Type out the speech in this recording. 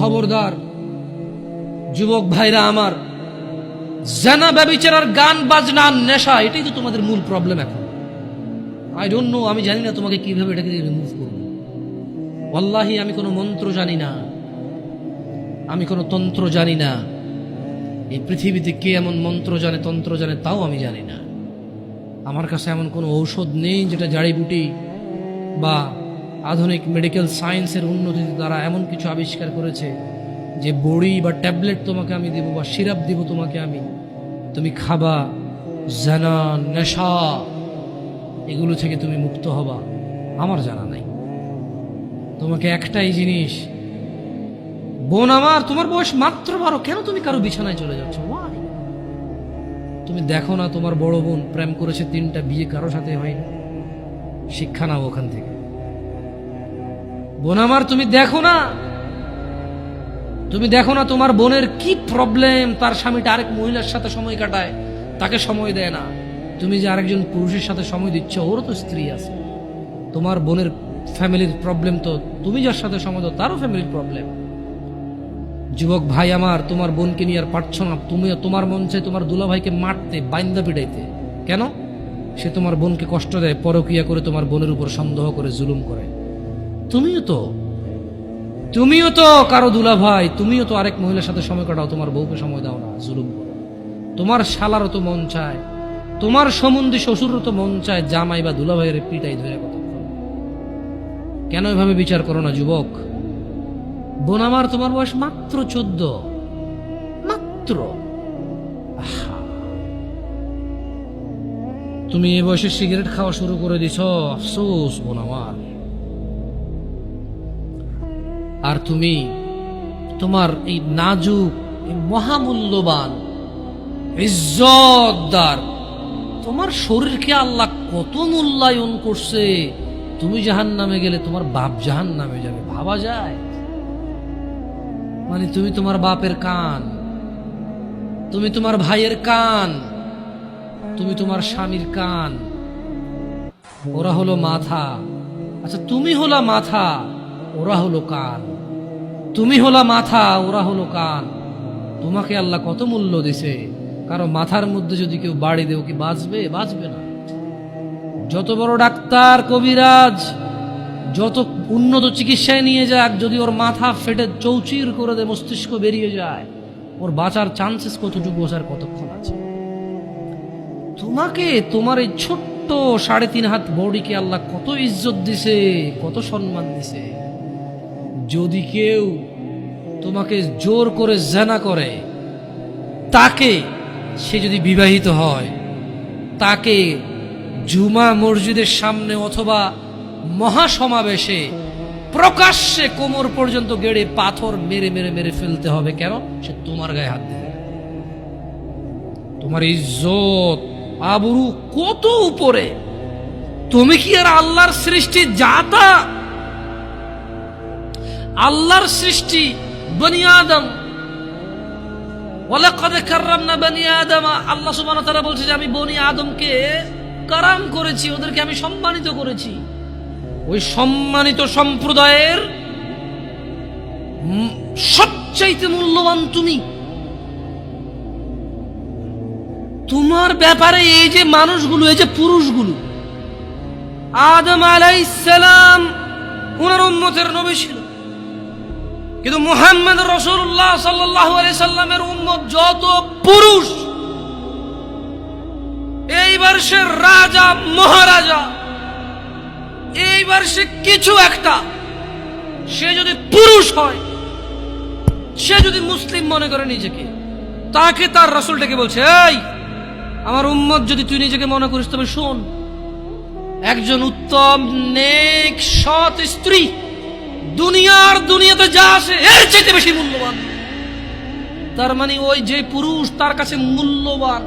খবরদার, যুবক ভাইরা আমার, জানা ব্যবিচারার গান, বাজনা, নেশা, এটাই তো তোমাদের মূল প্রবলেম এখন। আই ডোন্ট নো আমি জানি না তোমাকে কীভাবে এটাকে রিমুভ করব। ওয়াল্লাহি, আমি কোনো মন্ত্র জানি না। আমি কোনো তন্ত্র জানি না। এই পৃথিবীতে কে এমন মন্ত্র জানে, তন্ত্র জানে, তাও আমি জানি না। আমার কাছে এমন কোনো ঔষধ নেই যেটা জাড়িবুটি বা আধুনিক মেডিকেল সায়েন্সের উন্নতির দ্বারা এমন কিছু আবিষ্কার করেছে যে বড়ি বা ট্যাবলেট তোমাকে আমি দেবো বা সিরাপ দেবো তোমাকে আমি। তুমি খাবা, জানা, নেশা, এগুলো থেকে তুমি মুক্ত হবা। আমার জানা নাই। তোমাকে একটাই জিনিস, বোন আমার, তোমার বয়স মাত্র বারো, কেন তুমি কারও বিছানায় চলে যাচ্ছ? তুমি দেখো না তোমার বড় বোন প্রেম করেছে তিনটা, বিয়ে কারও সাথে হয়নি। শিক্ষা নাও ওখান থেকে। বোন আমার তুমি দেখো না? তুমি দেখো না তোমার বোনের কি প্রবলেম তার স্বামীটা আরেক মহিলার সাথে সময় কাটায়, তাকে সময় দেয় না। তুমি যে আরেকজন পুরুষের সাথে সময় দিচ্ছ, ওরও তো স্ত্রী আছে। তোমার বোনের ফ্যামিলির প্রবলেম তো তুমি যার সাথে সময় দাও, তারও ফ্যামিলির প্রবলেম যুবক ভাই আমার, তোমার বোনকে নিয়ে আর পারছ না। তুমি তোমার মন চাই তোমার দুলা ভাইকে মারতে, বাইন্দা পিটাইতে। কেন? সে তোমার বোনকে কষ্ট দেয়, পরকিয়া করে তোমার বোনের উপর সন্দেহ করে, জুলুম করে। তুমিও তো। তুমিও তো কারও দুলা ভাই তুমিও তো আরেক মহিলার সাথে সময় কাটাও, তোমার বউকে সময় দাও না, জুলুম তোমার শালারও তো মন চায়, তোমার সম্বন্ধী শ্বশুরও তো মন চায়, জামাই বা দুলা ভাইয়ের পিটাই ধরে কতক্ষণ। কেন এভাবে বিচার করো না, যুবক? বোন আমার তোমার বয়স মাত্র চোদ্দ। মাত্র। তুমি এ বয়সে সিগারেট খাওয়া শুরু করে দিছ, আফসোস বোন আমার আর তুমি তোমার এই নাজুক মহামূল্যবান, ইজ্জতদার, তোমার শরীরকে আল্লাহ কত মূল্যায়ন করছে, তুমি জাহান নামে গেলে তোমার বাপ জাহান নামে যাবে, ভাবা যায়? মানে তুমি তোমার বাপের কান, তুমি তোমার ভাইয়ের কান, তুমি তোমার স্বামীর কান, ওরা হলো মাথা। আচ্ছা তুমি হলো মাথা, ওরা হলো কান। তুমি হলা মাথা, ওরা হলো কান। তোমাকে আল্লাহ কত মূল্য দিছে? কারও মাথার মধ্যে যদি কেউ বাড়ি দেও কি বাঁচবে? বাঁচবে না। যত বড় ডাক্তার, কবিরাজ, যত উন্নত চিকিৎসায় নিয়ে যাক, যদি ওর মাথা ফেটে চৌচির করে দেয়, মস্তিষ্ক বেরিয়ে যায়, ওর বাঁচার চান্সেস কতটুকু আর কতক্ষণ আছে? তোমাকে, তোমার এই ছোট্ট সাড়ে তিন হাত বডিকে আল্লাহ কত ইজ্জত দিছে, কত সম্মান দিছে। যদি কেউ তোমাকে জোর করে জানা করে, তাকে সে যদি বিবাহিত হয়, তাকে জুমা মসজিদের সামনে অথবা মহাসমাবেশে প্রকাশ্যে কোমর পর্যন্ত গেড়ে পাথর মেরে মেরে মেরে ফেলতে হবে কেন? সে তোমার গায়ে হাত দেবে। তোমার ইজ্জত, আবরু কত উপরে? তুমি কি আর আল্লাহর সৃষ্টি জাতা? আল্লাহর সৃষ্টি বনি আদম। আল্লাহ ওয়া তাআলা বলছে যে, আমি বনি আদমকে কারাম করেছি, ওদেরকে আমি সম্মানিত করেছি। ওই সম্মানিত সম্প্রদায়ের সবচাইতে মূল্যবান তুমি। তোমার ব্যাপারে এই যে মানুষগুলো, এই যে পুরুষগুলো, আদম আলাইসালাম ওনার উম্মতের নবী ছিল। কিন্তু মুহাম্মদ রসুল্লাহ সাল্লাহ সাল্লামের উম্মত যত পুরুষ এইবার সে রাজা, মহারাজা এইবার সে কিছু একটা, সে যদি পুরুষ হয়, সে যদি মুসলিম মনে করে নিজেকে, তাকে তার রসুলটাকে বলছে, এই, আমার উম্মত যদি তুই নিজেকে মনে করিস, তবে শোন, একজন উত্তম, নেক, সৎ স্ত্রী দুনিয়ার দুনিয়াতে যা আসে, এর চাইতে বেশি মূল্যবান। তার মানে ওই যে পুরুষ, তার কাছে মূল্যবান।